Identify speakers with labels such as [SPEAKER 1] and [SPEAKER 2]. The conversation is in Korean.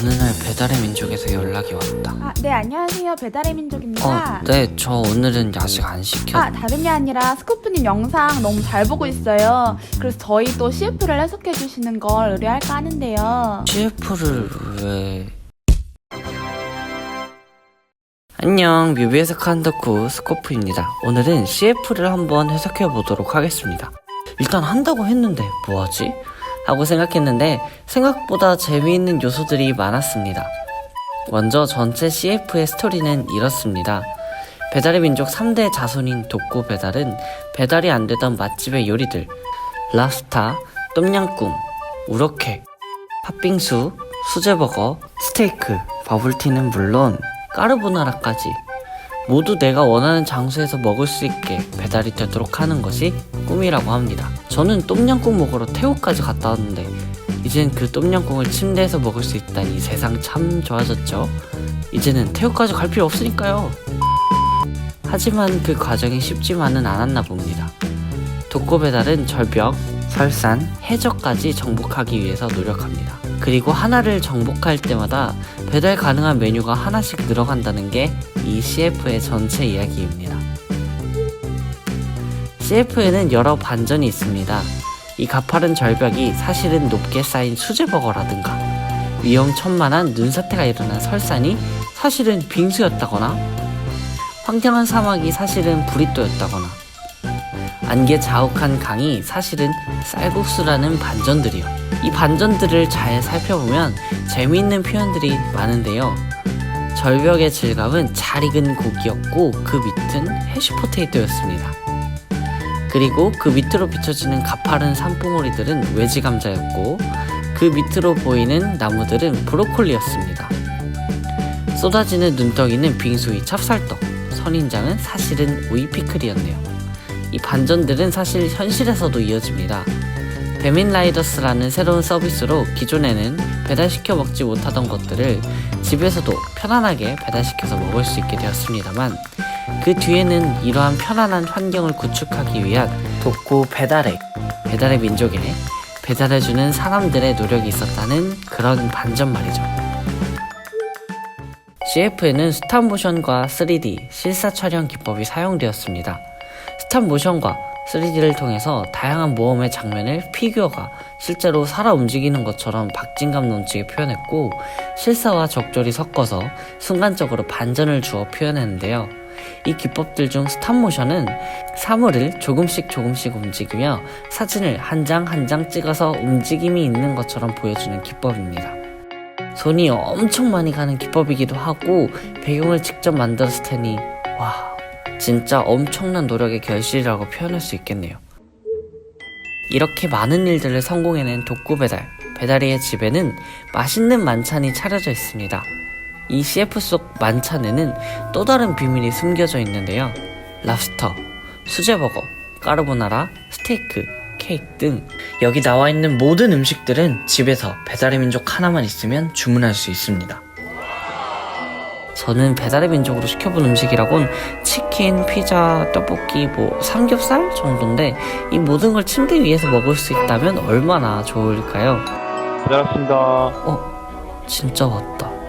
[SPEAKER 1] 어느 날 배달의 민족에서 연락이 왔다.
[SPEAKER 2] 아, 네, 안녕하세요. 배달의 민족입니다.
[SPEAKER 1] 어, 네, 저 오늘은 야식 안 시켰.
[SPEAKER 2] 아, 다름이 아니라 스코프님 영상 너무 잘 보고 있어요. 그래서 저희 또 CF를 해석해 주시는 걸 의뢰할까 하는데요.
[SPEAKER 1] CF를 왜? 안녕, 뮤비 해석한 덕후 스코프입니다. 오늘은 CF를 한번 해석해 보도록 하겠습니다. 일단 한다고 했는데 뭐하지? 하고 생각했는데 생각보다 재미있는 요소들이 많았습니다. 먼저 전체 CF의 스토리는 이렇습니다. 배달의 민족 3대 자손인 독고 배달은 배달이 안 되던 맛집의 요리들 랍스타, 똠양꿍, 우럭회, 팥빙수, 수제버거, 스테이크, 버블티는 물론 까르보나라까지 모두 내가 원하는 장소에서 먹을 수 있게 배달이 되도록 하는 것이 꿈이라고 합니다. 저는 똠양꿍 먹으러 태국까지 갔다 왔는데 이젠 그 똠양꿍을 침대에서 먹을 수 있다니 세상 참 좋아졌죠. 이제는 태국까지 갈 필요 없으니까요. 하지만 그 과정이 쉽지만은 않았나 봅니다. 독고 배달은 절벽, 설산, 해저까지 정복하기 위해서 노력합니다. 그리고 하나를 정복할 때마다 배달 가능한 메뉴가 하나씩 늘어간다는 게 이 CF의 전체 이야기입니다. CF에는 여러 반전이 있습니다. 이 가파른 절벽이 사실은 높게 쌓인 수제버거라든가 위험천만한 눈사태가 일어난 설산이 사실은 빙수였다거나 황량한 사막이 사실은 브리또였다거나 안개 자욱한 강이 사실은 쌀국수라는 반전들이요. 이 반전들을 잘 살펴보면 재미있는 표현들이 많은데요. 절벽의 질감은 잘 익은 고기였고 그 밑은 해시포테이토였습니다. 그리고 그 밑으로 비춰지는 가파른 산봉우리들은 외지 감자였고 그 밑으로 보이는 나무들은 브로콜리였습니다. 쏟아지는 눈덩이는 빙수의 찹쌀떡, 선인장은 사실은 오이 피클이었네요. 이 반전들은 사실 현실에서도 이어집니다. 배민 라이더스라는 새로운 서비스로 기존에는 배달시켜 먹지 못하던 것들을 집에서도 편안하게 배달시켜서 먹을 수 있게 되었습니다만 그 뒤에는 이러한 편안한 환경을 구축하기 위한 독고 배달의 배달의 민족에 배달해주는 사람들의 노력이 있었다는 그런 반전 말이죠. CF에는 스탑모션과 3D 실사 촬영 기법이 사용되었습니다. 스탑모션과 3D를 통해서 다양한 모험의 장면을 피규어가 실제로 살아 움직이는 것처럼 박진감 넘치게 표현했고 실사와 적절히 섞어서 순간적으로 반전을 주어 표현했는데요. 이 기법들 중 스탑모션은 사물을 조금씩 조금씩 움직이며 사진을 한 장 한 장 찍어서 움직임이 있는 것처럼 보여주는 기법입니다. 손이 엄청 많이 가는 기법이기도 하고 배경을 직접 만들었을 테니 와 진짜 엄청난 노력의 결실이라고 표현할 수 있겠네요. 이렇게 많은 일들을 성공해낸 독고 배달 배달이의 집에는 맛있는 만찬이 차려져 있습니다. 이 CF 속 만찬에는 또 다른 비밀이 숨겨져 있는데요. 랍스터, 수제버거, 까르보나라, 스테이크, 케이크 등 여기 나와 있는 모든 음식들은 집에서 배달의 민족 하나만 있으면 주문할 수 있습니다. 저는 배달의 민족으로 시켜본 음식이라곤 치킨, 피자, 떡볶이, 뭐 삼겹살 정도인데 이 모든 걸 침대 위에서 먹을 수 있다면 얼마나 좋을까요?
[SPEAKER 3] 배달 왔습니다.
[SPEAKER 1] 어, 진짜 왔다.